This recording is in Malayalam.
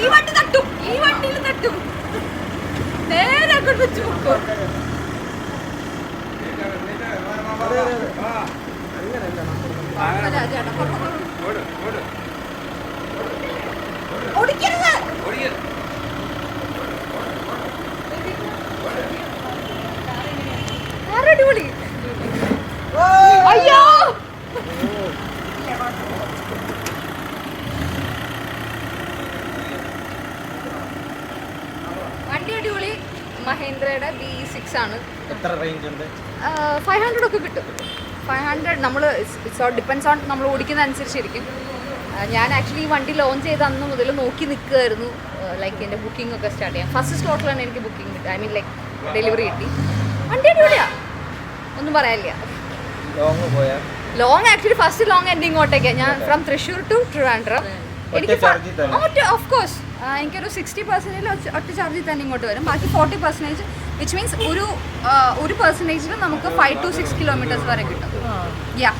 ഈ വണ്ടി തട്ടും ഈ വണ്ടിയിൽ തട്ടും. നേരെ അങ്ങോട്ട് വെച്ച് നോക്കും. മഹേന്ദ്രയുടെ ബി സിക്സ് ആണ്. എത്ര റേഞ്ച് ഉണ്ട്? ഫൈവ് ഹൺഡ്രഡ് ഒക്കെ കിട്ടും. ഫൈവ് ഹൺഡ്രഡ് നമ്മൾ ഇറ്റ്സ് ഡിപ്പെൻസ് ഓൺ നമ്മൾ ഓടിക്കുന്ന അനുസരിച്ചിരിക്കും. ഞാൻ ആക്ച്വലി ഈ വണ്ടി ലോഞ്ച് ചെയ്ത അന്ന് മുതൽ നോക്കി നിൽക്കുമായിരുന്നു ലൈക്ക് എന്റെ ബുക്കിംഗ് ഒക്കെ സ്റ്റാർട്ട് ചെയ്യാം ഫസ്റ്റ് സ്ലോട്ടിലാണ് എനിക്ക് ബുക്കിംഗ് കിട്ടുക ഐ മീൻ ലൈക്ക് ഡെലിവറി കിട്ടി. വണ്ടി അടിപൊളിയാ. ഒന്നും പറയാനില്ല. ലോങ് ആക്ച്വലി ഫസ്റ്റ് ലോങ് എന്റെ ഇങ്ങോട്ടേക്കാണ് ഞാൻ ഫ്രം തൃശ്ശൂർ ടു ട്രിവാൻഡ്രം ഒറ്റ ൽ തന്നെ? ഓഫ് കോഴ്സ് എനിക്കൊരു സിക്സ്റ്റി പെർസെന്റേജ് ഒറ്റ ചാർജിൽ തന്നെ ഇങ്ങോട്ട് വരും. ബാക്കി ഫോർട്ടി പെർസെന്റേജ് വിച്ച് മീൻസ് ഒരു ഒരു പെർസെന്റേജിൽ നമുക്ക് ഫൈവ് ടു സിക്സ് കിലോമീറ്റേഴ്സ് വരെ കിട്ടും. യാ